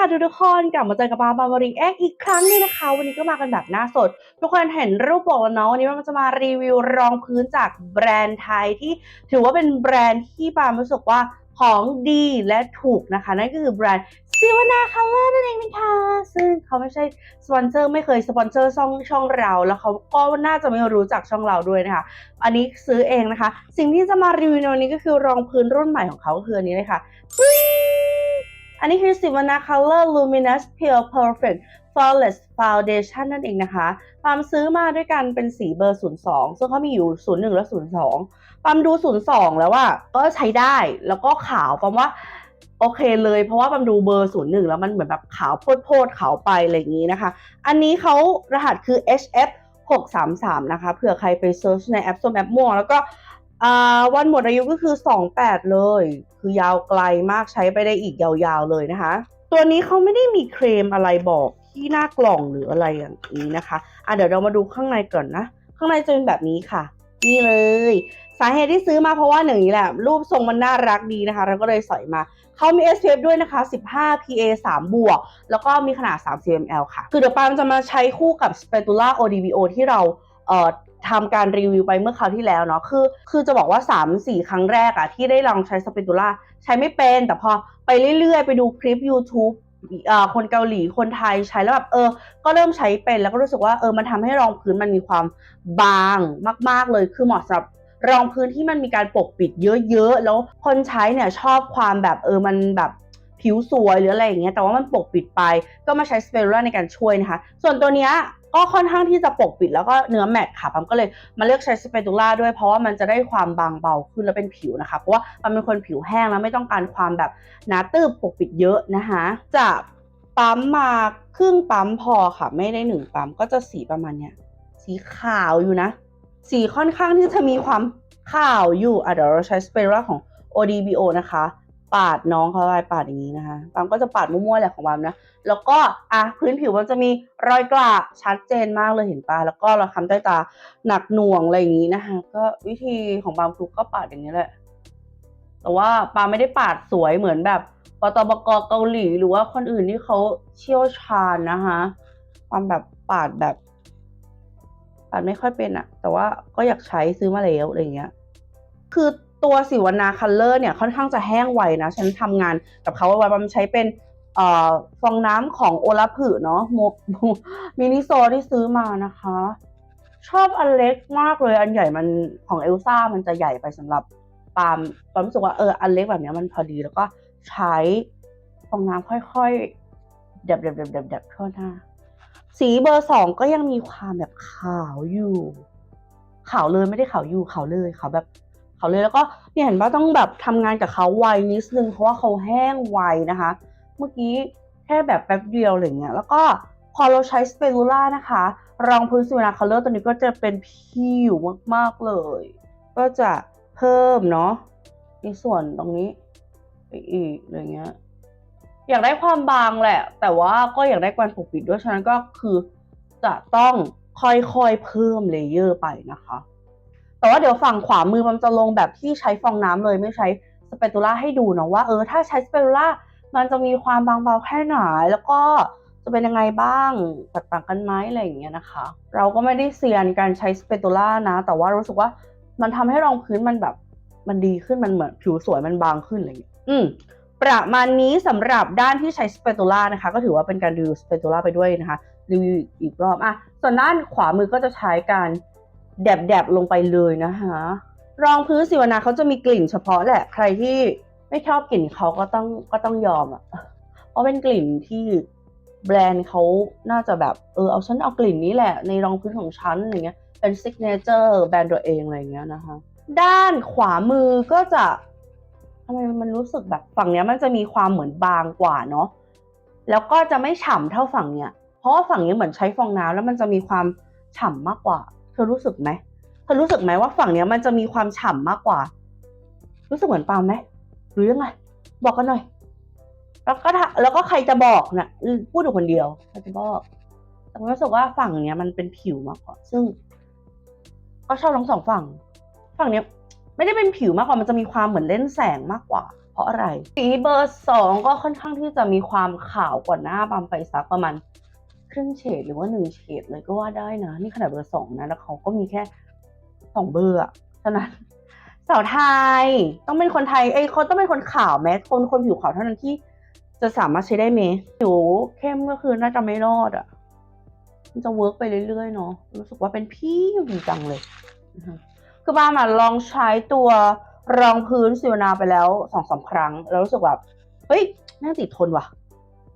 ค่ะทุกๆคนกลับมาเจอกับปาบาบาริงแอกอีกครั้งนึงนะคะ วันนี้ก็มากันแบบหน้าสด ทุกคนเห็นรูปบอกแล้วเนาะวันนี้มันจะมารีวิวรองพื้นจากแบรนด์ไทยที่ถือว่าเป็นแบรนด์ที่ปามรู้สึกว่าของดีและถูกนะคะ นั่นก็คือแบรนด์ซิวนาคัลเลอร์นั่นเองนะคะ ซึ่งเขาไม่ใช่สปอนเซอร์ไม่เคยสปอนเซอร์ช่องช่องเรา แล้วเขาก็น่าจะไม่รู้จักช่องเราด้วยนะคะ อันนี้ซื้อเองนะคะ สิ่งที่จะมารีวิวในวันนี้ก็คือรองพื้นรุ่นใหม่ของเขาก็คืออันนี้เลยค่ะ อันนี้คือ Sivana Color Luminous Pure Perfect Flawless Foundation นั่นเองนะคะปามซื้อมาด้วยกันเป็นสีเบอร์ 02 ซึ่งเขามีอยู่ 01 และ 02ปามดู 02 แล้วว่าก็ใช้ได้ แล้วก็ขาวปามว่าโอเคเลย เพราะว่าปามดูเบอร์ 01 แล้วมันเหมือนแบบขาวโพดๆขาวไปอะไรอย่างนี้นะคะ อันนี้เขารหัสคือ HF 633 นะคะ เผื่อใครไปเซิร์ชในแอปส้มแอปม่วงแล้วก็ วันหมดอายุก็คือ 28 เลย คือยาวไกลมากใช้ไปได้อีกยาวๆเลยนะคะ ตัวนี้เขาไม่ได้มีเคลมอะไรบอกที่หน้ากล่องหรืออะไรอย่างนี้นะคะอะเดี๋ยวเรามาดูข้างในก่อนนะ ข้างในจะเป็นแบบนี้ค่ะ นี่เลย สาเหตุที่ซื้อมาเพราะว่าหนึ่งนี้แหละ รูปทรงมันน่ารักดีนะคะ เราก็เลยสอยมาเขามี SPF ด้วยนะคะ 15 PA 3 บวก แล้วก็มีขนาด 30 ml ค่ะ คือเดี๋ยวปามจะมาใช้คู่กับ Spatula ODBO ที่เราเอ่อ ทำการรีวิวไปเมื่อคราวที่แล้วเนาะคือ คือจะบอกว่า 3-4 ครั้งแรกอะที่ได้ลองใช้สเปนตูล่าใช้ไม่เป็น แต่พอไปเรื่อยๆ ไปดูคลิป YouTube อ่อคนเกาหลีคนไทยใช้แล้วแบบเออ ก็เริ่มใช้เป็นแล้วก็รู้สึกว่าเออมันทำให้รองพื้นมันมีความบางมาก ๆเลยคือเหมาะสำหรับรองพื้นที่มันมีการปกปิดเยอะๆ แล้วคนใช้เนี่ยชอบความแบบเออมันแบบผิวสวยหรืออะไรอย่างเงี้ยแต่ว่ามันปกปิดไป ก็มาใช้สเปรูล่าในการช่วยนะคะ ส่วนตัวเนี้ย ก็ค่อนข้างที่จะปกปิดแล้วก็เนื้อแมตค่ะปั๊มก็เลยมาเลือกใช้สเปรูล่าด้วยเพราะว่ามันจะได้ความบางเบาขึ้นแล้วเป็นผิวนะคะ เพราะว่าปั๊มเป็นคนผิวแห้งแล้วไม่ต้องการความแบบหนาตืบปกปิดเยอะนะคะจะปั๊มมาครึ่งปั๊มพอค่ะ ไม่ได้หนึ่งปั๊มก็จะสีประมาณเนี้ยสีขาวอยู่นะ สีค่อนข้างที่จะมีความขาวอยู่อะเดี๋ยวเราใช้สเปรูล่าของ ODBO นะคะ ปาดน้องเขาไปปาดอย่างนี้นะคะปั๊มก็จะปาดมั่วๆแหละของปั๊มนะ แล้วก็อะพื้นผิวมันจะมีรอยกระชัดเจนมากเลยเห็นปะแล้วก็เราทำใต้ตาหนักหน่วงอะไรอย่างนี้นะคะ ก็วิธีของปามฟลุกก็ปาดอย่างนี้แหละ แต่ว่าปามไม่ได้ปาดสวยเหมือนแบบปตบกเกาหลีหรือว่าคนอื่นที่เขาเชี่ยวชาญนะคะปามแบบปาดแบบปาดไม่ค่อยเป็นอะแต่ว่าก็อยากใช้ซื้อมาแล้วอะไรอย่างเงี้ย คือ ตัวสิวนาคัลเลอร์เนี่ยค่อนข้างจะแห้งไวนะ ฉันทำงานกับเขาไว้มันใช้เป็นอฟองน้ำของโอลาผึเนาะมมินิโซที่ซื้อมานะคะ ชอบอันเล็กมากเลยอันใหญ่มันของเอลซ่ามันจะใหญ่ไปสำหรับปาล์มปาล์มรู้สึกว่าเอออันเล็กแบบเนี้ยมันพอดีแล้วก็ใช้ฟองน้ำค่อยๆเดบเดับเดับเดับเดับทั่วหน้า สีเบอร์สองก็ยังมีความแบบขาวอยู่ ขาวเลยไม่ได้ขาวอยู่ขาวเลยขาวแบบ เขาเลยแล้วก็เนี่ยเห็นว่าต้องแบบทำงานกับเขาไวนิดนึงเพราะว่าเขาแห้งไวนะคะ เมื่อกี้แค่แบบแป๊บเดียวอะไรเงี้ยแล้วก็พอเราใช้สเปรูล่านะคะ รองพื้นสิวนาคัลเลอร์ตัวนี้ก็จะเป็นผิวมากๆเลย ก็จะเพิ่มเนาะในส่วนตรงนี้ไปอีกอะไรเงี้ยอยากได้ความบางแหละ แต่ว่าก็อยากได้การปกปิดด้วยฉะนั้นก็คือจะต้องค่อยๆเพิ่มเลเยอร์ไปนะคะ แต่ว่าเดี๋ยวฝั่งขวามือมันจะลงแบบที่ใช้ฟองน้ำเลยไม่ใช้สเปตูล่าให้ดูเนาะว่าเออถ้าใช้สเปตูล่ามันจะมีความบางเบาแค่ไหนแล้วก็จะเป็นยังไงบ้างแตกต่างกันไหมอะไรอย่างเงี้ยนะคะ เราก็ไม่ได้เซียนการใช้สเปตูล่านะ แต่ว่ารู้สึกว่ามันทำให้รองพื้นมันแบบมันดีขึ้นมันเหมือนผิวสวยมันบางขึ้นอะไรอย่างเงี้ยอืมประมาณนี้สำหรับด้านที่ใช้สเปตูล่านะคะ ก็ถือว่าเป็นการรีวิวสเปตูล่าไปด้วยนะคะรีวิวอีกรอบอะส่วนด้านขวามือก็จะใช้การ แดบๆลงไปเลยนะคะรองพื้นสิวนาเขาจะมีกลิ่นเฉพาะแหละ ใครที่ไม่ชอบกลิ่นเขาก็ต้องก็ต้องยอมอะเพราะเป็นกลิ่นที่แบรนด์เขาน่าจะแบบเออเอาฉันเอากลิ่นนี้แหละ ในรองพื้นของฉันอย่างเงี้ยเป็นซิกเนเจอร์แบรนด์ตัวเองอะไรเงี้ยนะคะ ด้านขวามือก็จะทำไมมันรู้สึกแบบฝั่งเนี้ยมันจะมีความเหมือนบางกว่าเนาะแล้วก็จะไม่ฉ่ำเท่าฝั่งเนี้ย เพราะว่าฝั่งนี้เหมือนใช้ฟองน้ำแล้วมันจะมีความฉ่ำมากกว่า ธอรู้สึกไหมเธอรู้สึกไหมว่าฝั่งเนี้ยมันจะมีความฉ่ำมากกว่า รู้สึกเหมือนปาล์มไหมหรือยังไงบอกกันหน่อย แล้วก็ถ้าแล้วก็ใครจะบอกนะ่ะพูดอยู่คนเดียวใครจะบอกแต่ผมรู้สึกว่าฝั่งเนี้ยมันเป็นผิวมากกว่า ซึ่ง ก็ชอบทั้งสองฝั่ง ฝั่งเนี้ย ไม่ได้เป็นผิวมากกว่ามันจะมีความเหมือนเล่นแสงมากกว่า เพราะอะไรสีเบอร์สองก็ค่อนข้างที่จะมีความขาวกว่าหน้าปาล์มไปสักประมาณ รึ่งเฉดหรือว่าหนึ่งเฉดเลยก็ว่าได้นะ นี่ขนาดเบอร์สองนะ แล้วเขาก็มีแค่สองเบอร์อะฉะนั้นสาวไทยต้องเป็นคนไทยไอ้ยคนต้องเป็นคนขาวแม้คนคนผิวขาวเท่านั้นที่จะสามารถใช้ได้ไหมผิวเข้มก็คือน่าจะไม่รอดอะมันจะเวิร์กไปเรื่อยๆเนาะรู้สึกว่าเป็นพี่จริงจังเลย คือบ้ามาลองใช้ตัวรองพื้นสิวนาไปแล้วสองสามครั้ง แล้วรู้สึกแบบเฮ้ยแม่งติดทนว่ะ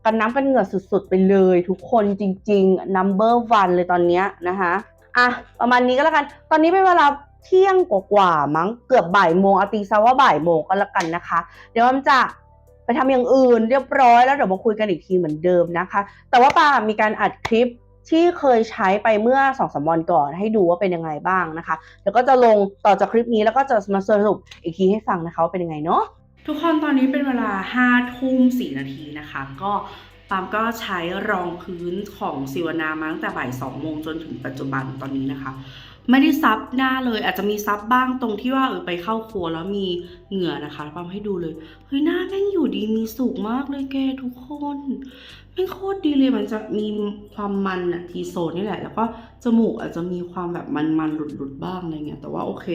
กันน้ำกันเหงื่อสุดๆ ไปเลยทุกคนจริงๆ number one เลยตอนนี้นะคะอะประมาณนี้ก็แล้วกัน ตอนนี้เป็นเวลาเที่ยงกว่าๆมั้งเกือบบ่ายโมงเอาตีซะว่าบ่ายโมงก็แล้วกันนะคะ เดี๋ยวมันจะไปทำอย่างอื่นเรียบร้อยแล้วเดี๋ยวมาคุยกันอีกทีเหมือนเดิมนะคะ แต่ว่าปามีการอัดคลิปที่เคยใช้ไปเมื่อสองสามวันก่อนให้ดูว่าเป็นยังไงบ้างนะคะ เดี๋ยวก็จะลงต่อจากคลิปนี้แล้วก็จะมาสรุปอีกทีให้ฟังนะคะว่าเป็นยังไงเนาะ ทุกคนตอนนี้เป็นเวลาห้าทุ่มสี่นาทีนะคะ ก็ปามก็ใช้รองพื้นของซิวนามาตั้งแต่บ่ายสองโมงจนถึงปัจจุบันตอนนี้นะคะ ไม่ได้ซับหน้าเลย อาจจะมีซับบ้างตรงที่ว่าเออไปเข้าครัวแล้วมีเหงื่อนะคะปาล์มให้ดูเลยเฮ้ยหน้าแม่งอยู่ดีมีสุกมากเลยแกทุกคนแม่งโคตรดีเลยมันจะมีความมันอะทีโซนนี่แหละ แล้วก็จมูกอาจจะมีความแบบมันๆหลุดๆบ้างอะไรเงี้ยแต่ว่าโอเค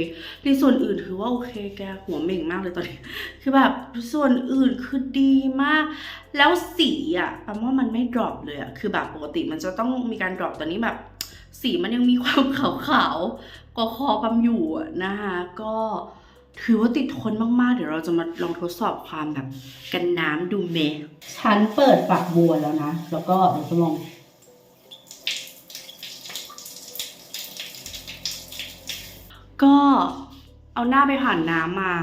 ในส่วนอื่นถือว่าโอเคแกหัวเม่งมากเลยตอนนี้คือแบบส่วนอื่นคือดีมาก แล้วสีอะแปลว่ามันไม่ดรอปเลยอะคือแบบปกติมันจะต้องมีการดรอปแต่นี้แบบ สีมันยังมีความขาวๆก็คอปั๊มอยู่อะนะคะก็ถือว่าติดทนมากๆ เดี๋ยวเราจะมาลองทดสอบความแบบกันน้ำดูเมฉันเปิดฝักบัวแล้วนะ แล้วก็เดี๋ยวจะลองก็เอาหน้าไปผ่านน้ำมา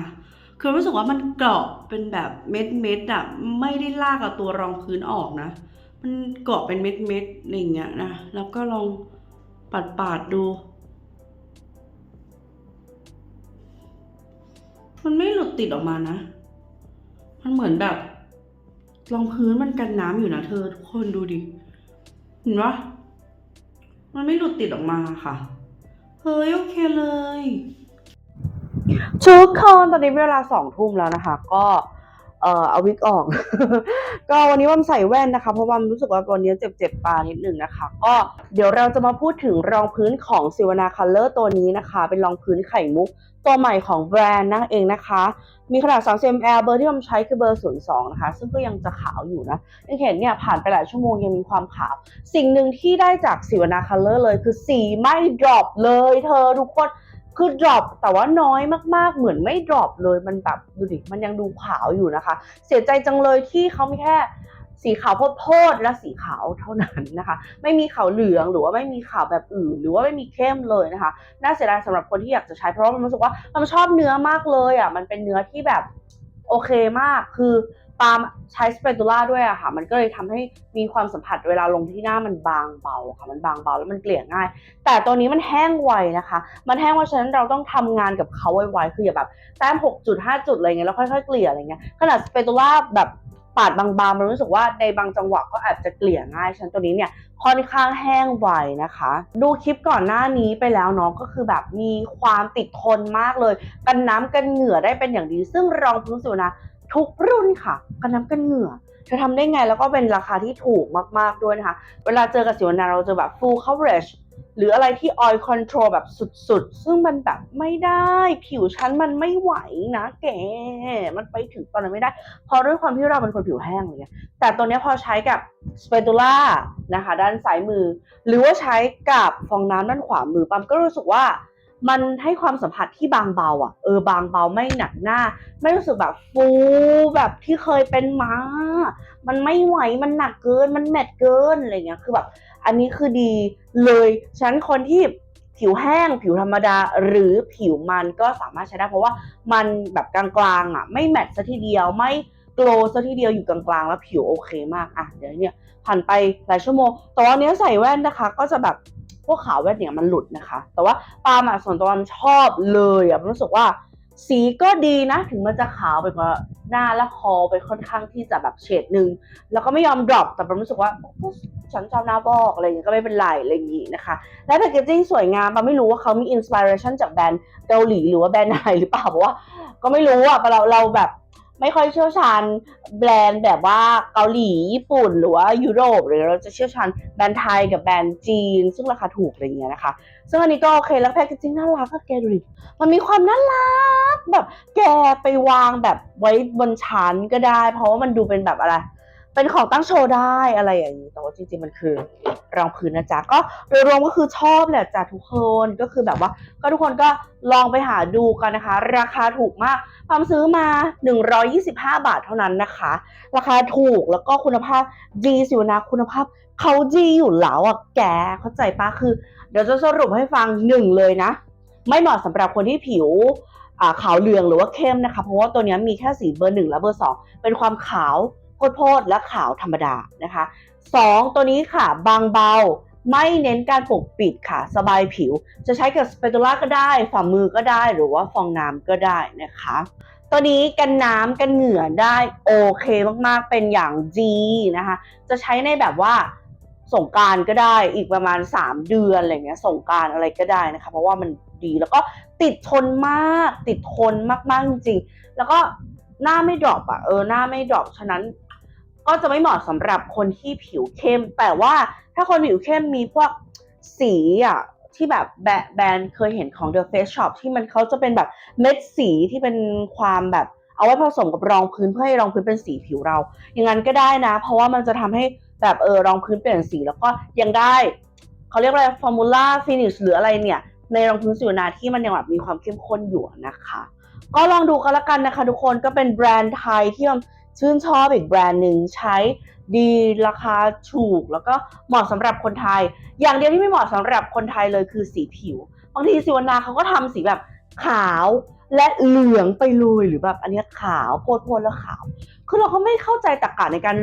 คือรู้สึกว่ามันเกาะเป็นแบบเม็ดเม็ดๆอะไม่ได้ลากเอาตัวรองพื้นออกนะ มันเกาะเป็นเม็ดเม็ดๆอะไรอย่างเงี้ยนะ แล้วก็ลอง ปัดปาดๆดู มันไม่หลุดติดออกมานะ มันเหมือนแบบรองพื้นมันกันน้ำอยู่นะเธอทุกคนดูดิ เห็นปะมันไม่หลุดติดออกมาค่ะ เฮ้ยโอเคเลยทุกคนตอนนี้เวลาสองทุ่มแล้วนะคะ ก็ เอ่อเอาวิกออก ก็วันนี้ว่าใส่แว่นนะคะ เพราะว่ารู้สึกว่าวันนี้เจ็บเจ็บๆตานิดหนึ่งนะคะ ก็เดี๋ยวเราจะมาพูดถึงรองพื้นของซิวนาคัลเลอร์ตัวนี้นะคะ เป็นรองพื้นไข่มุกตัวใหม่ของแบรนด์นั่นเองนะคะ มีขนาด 3 ml เบอร์ที่ผมใช้คือเบอร์ 02 นะคะ ซึ่งก็ยังจะขาวอยู่นะยังเห็นเนี่ยผ่านไปหลายชั่วโมงยังมีความขาว สิ่งหนึ่งที่ได้จากสิวนาคัลเลอร์เลยคือสีไม่ดรอปเลย เธอทุกคน คือดรอปแต่ว่าน้อยมากๆ เหมือนไม่ดรอปเลยมันแบบดูดิมันยังดูขาวอยู่นะคะ เสียใจจังเลยที่เขามีแค่สีขาวโพดและสีขาวเท่านั้นนะคะ ไม่มีขาวเหลืองหรือว่าไม่มีขาวแบบอื่น หรือว่าไม่มีเข้มเลยนะคะ น่าเสียดายสำหรับคนที่อยากจะใช้เพราะว่ามันรู้สึกว่ามันชอบเนื้อมากเลยอะมันเป็นเนื้อที่แบบโอเคมากคือ ปาล์มใช้สเปตูล่าด้วยอะค่ะ มันก็เลยทำให้มีความสัมผัสเวลาลงที่หน้ามันบางเบาค่ะ มันบางเบาแล้วมันเกลี่ยง่าย แต่ตัวนี้มันแห้งไวนะคะ มันแห้งไวฉะนั้นเราต้องทำงานกับเขาไวๆ คืออย่าแบบแต้ม6จุด5จุดอะไรเงี้ยแล้วค่อยๆเกลี่ยอะไรเงี้ย ขนาดสเปตูล่าแบบปาดบางๆมันรู้สึกว่าในบางจังหวะก็อาจจะเกลี่ยง่ายฉันตัวนี้เนี่ยค่อนข้างแห้งไวนะคะ ดูคลิปก่อนหน้านี้ไปแล้วเนาะก็คือแบบมีความติดทนมากเลย กันน้ำกันเหงื่อได้เป็นอย่างดี ซึ่งรองพื้นสิวนะ ทุกรุ่นค่ะกันน้ำกันเหงื่อเธอทำได้ไงแล้วก็เป็นราคาที่ถูกมาก ๆ ด้วยนะคะ เวลาเจอกับสิวนาเราเจอแบบ full coverage หรืออะไรที่ oil control แบบสุด ๆ ซึ่งมันแบบไม่ได้ผิวฉันมันไม่ไหวนะแก มันไปถึงตอนนั้นไม่ได้เพราะด้วยความที่เราเป็นคนผิวแห้งอะไรเงี้ยแต่ตัวนี้พอใช้กับ spatula นะคะ ด้านซ้ายมือ หรือว่าใช้กับฟองน้ำด้านขวามือปั๊มก็รู้สึกว่า มันให้ความสัมผัสที่บางเบาอะเออบางเบาไม่หนักหน้า ไม่รู้สึกแบบฟูแบบที่เคยเป็นมา มันไม่ไหวมันหนักเกิน มันแมตต์เกินอะไรเงี้ยคือแบบอันนี้คือดีเลยฉันคนที่ผิวแห้งผิวธรรมดาหรือผิวมันก็สามารถใช้ได้ เพราะว่ามันแบบกลางๆอะไม่แมตต์ซะทีเดียวไม่โกลว์ซะทีเดียวอยู่กลางๆ แล้วผิวโอเคมากอะเดี๋ยวเนี่ยผ่านไปหลายชั่วโมงแต่วันนี้ใส่แว่นนะคะ ก็จะแบบ พวกขาวแว่นเนี่ยมันหลุดนะคะ แต่ว่าปาล์มส่วนตัวปาล์มชอบเลยอะรู้สึกว่าสีก็ดีนะ ถึงมันจะขาวไปกว่าหน้าและคอไปค่อนข้างที่จะแบบเฉดหนึ่งแล้วก็ไม่ยอมดรอปแต่ปาล์มรู้สึกว่าฉันชอบหน้าบอกอะไรอย่างเงี้ก็ไม่เป็นไรอะไรอย่างงี้นะคะ และแพคเกจจิ้งสวยงามปาล์มไม่รู้ว่าเขามีอินสปิเรชันจากแบรนด์เกาหลีหรือว่าแบรนด์ไหนหรือเปล่าเพราะว่าก็ไม่รู้อะเราเราแบบ ไม่ค่อยเชี่ยวชาญแบรนด์แบบว่าเกาหลีญี่ปุ่นหรือว่ายุโรปหรือเราจะเชี่ยวชาญแบรนด์ไทยกับแบรนด์จีน ซึ่งราคาถูกอะไรเงี้ยนะคะ ซึ่งอันนี้ก็โอเคแล้วแพคเกจิ้งน่ารักก็แกดูดิมันมีความน่ารักแบบแกไปวางแบบไว้บนชั้นก็ได้ เพราะว่ามันดูเป็นแบบอะไร เป็นของตั้งโชว์ได้อะไรอย่างนี้แต่ว่าจริงๆมันคือรองพื้นนะจ๊ะก็โดยรวมก็คือชอบแหละจ้ะทุกคนก็คือแบบว่า ก็ทุกคนก็ลองไปหาดูกันนะคะ ราคาถูกมากความซื้อมา 125 บาทเท่านั้นนะคะ ราคาถูกแล้วก็คุณภาพดีสิวนะคุณภาพเขาดีอยู่แล้วอะแกเข้าใจปะคือ เดี๋ยวจะสรุปให้ฟังหนึ่งเลยนะ ไม่เหมาะสำหรับคนที่ผิวอ่าขาวเหลืองหรือว่าเข้มนะคะ เพราะว่าตัวนี้มีแค่สีเบอร์หนึ่งและเบอร์สองเป็นความขาว โพดและขาวธรรมดานะคะสองตัวนี้ค่ะ บางเบาไม่เน้นการปกปิดค่ะ สบายผิว จะใช้กับสเปตูล่าก็ได้ ฝ่ามือก็ได้หรือว่าฟองน้ำก็ได้นะคะตัวนี้กันน้ำกันเหงื่อได้โอเคมากๆเป็นอย่างดีนะคะ จะใช้ในแบบว่าสงการก็ได้อีกประมาณ 3 เดือนอะไรเงี้ยสงการอะไรก็ได้นะคะ เพราะว่ามันดีแล้วก็ติดทนมากติดทนมากๆจริงๆแล้วก็หน้าไม่ดรอปอะเออหน้าไม่ดรอปฉะนั้น ก็จะไม่เหมาะสำหรับคนที่ผิวเข้ม แต่ว่าถ้าคนผิวเข้มมีพวกสีอะที่แบบแบรแบรนด์เคยเห็นของ The Face Shop ที่มันเขาจะเป็นแบบเม็ดสีที่เป็นความแบบเอาไว้ผสมกับรองพื้นเพื่อให้รองพื้นเป็นสีผิวเรา อย่างนั้นก็ได้นะ เพราะว่ามันจะทำให้แบบเออรองพื้นเปลี่ยนสีแล้วก็ยังได้เขาเรียกอะไรฟอร์มูล่าฟินิชหรืออะไรเนี่ย ในรองพื้นสิวนาที่มันยังแบบมีความเข้มข้นอยู่นะคะ ก็ลองดูกันละกันนะคะ ทุกคนก็เป็นแบรนด์ไทยที่ ชื่นชอบอีกแบรนด์หนึ่งใช้ดีราคาถูก แล้วก็เหมาะสำหรับคนไทย อย่างเดียวที่ไม่เหมาะสำหรับคนไทยเลยคือสีผิว บางทีสิวนาเขาก็ทำสีแบบขาวและเหลืองไปเลยหรือแบบอันนี้ขาวโพดๆแล้วขาว คือเราก็ไม่เข้าใจตรรกะในการ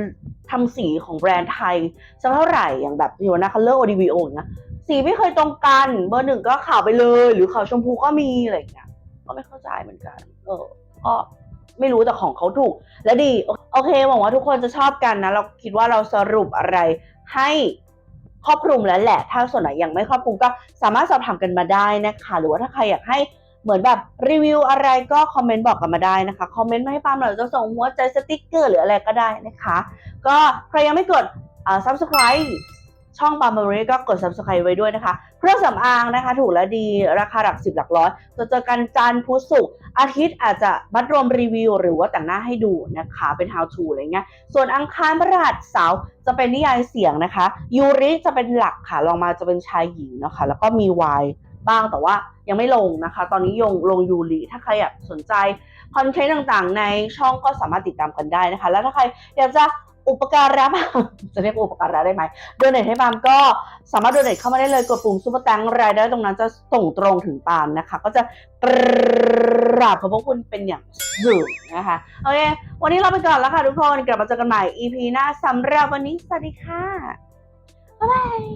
ทำสีของแบรนด์ไทยสักเท่าไหร่อย่างแบบสิวนาคัลเลอร์โอดิวีโอเงี้ยสีไม่เคยตรงกันเบอร์หนึ่งก็ขาวไปเลย หรือขาวชมพูก็มีอะไรอย่างเงี้ยก็ไม่เข้าใจเหมือนกัน เออก็ ไม่รู้แต่ของเขาถูก และดี โอเคหวังว่าทุกคนจะชอบกันนะ เราคิดว่าเราสรุปอะไรให้ครอบคลุมแล้วแหละ ถ้าส่วนไหนยังไม่ครอบคลุมก็สามารถสอบถามกันมาได้นะคะ หรือว่าถ้าใครอยากให้เหมือนแบบรีวิวอะไรก็คอมเมนต์บอกกันมาได้นะคะ คอมเมนต์มาให้ปามหน่อจะส่งหัวใจสติ๊กเกอร์หรืออะไรก็ได้นะคะ ก็ใครยังไม่กดอ่า subscribe ช่องปาล์มเบอรี่ก็กด subscribe ไว้ด้วยนะคะ เครื่องสำอางนะคะ ถูกและดีราคาหลักสิบหลักร้อยจะเจอกันจันทร์พุธศุกร์อาทิตย์อาจจะมัดรวมรีวิว หรือว่าแต่งหน้าให้ดูนะคะ เป็น how to อะไรเงี้ยส่วนอังคารพฤหัสเสาร์จะเป็นนิยายเสียงนะคะยูริจะเป็นหลักค่ะลองมาจะเป็นชายหญิงนะคะ แล้วก็มีวายบ้างแต่ว่ายังไม่ลงนะคะ ตอนนี้ยงลงยูริถ้าใครอยากสนใจคอนเทนต์ต่างๆ ในช่องก็สามารถติดตามกันได้นะคะ แล้วถ้าใครอยากจะ อุปการะจะเรียกอุปการะได้ไหมโดเนทให้ปามก็สามารถโดเนทเข้ามาได้เลยกดปุ่มซุปเปอร์ตังรายได้ตรงนั้นจะส่งตรงถึงปามนะคะ ก็จะกราบขอบพระคุณเป็นอย่างสูงนะคะโอเควันนี้เราไปก่อนแล้วค่ะทุกคนกลับมาเจอกันใหม่ EP หน้าสำหรับวันนี้สวัสดีค่ะบ๊ายบาย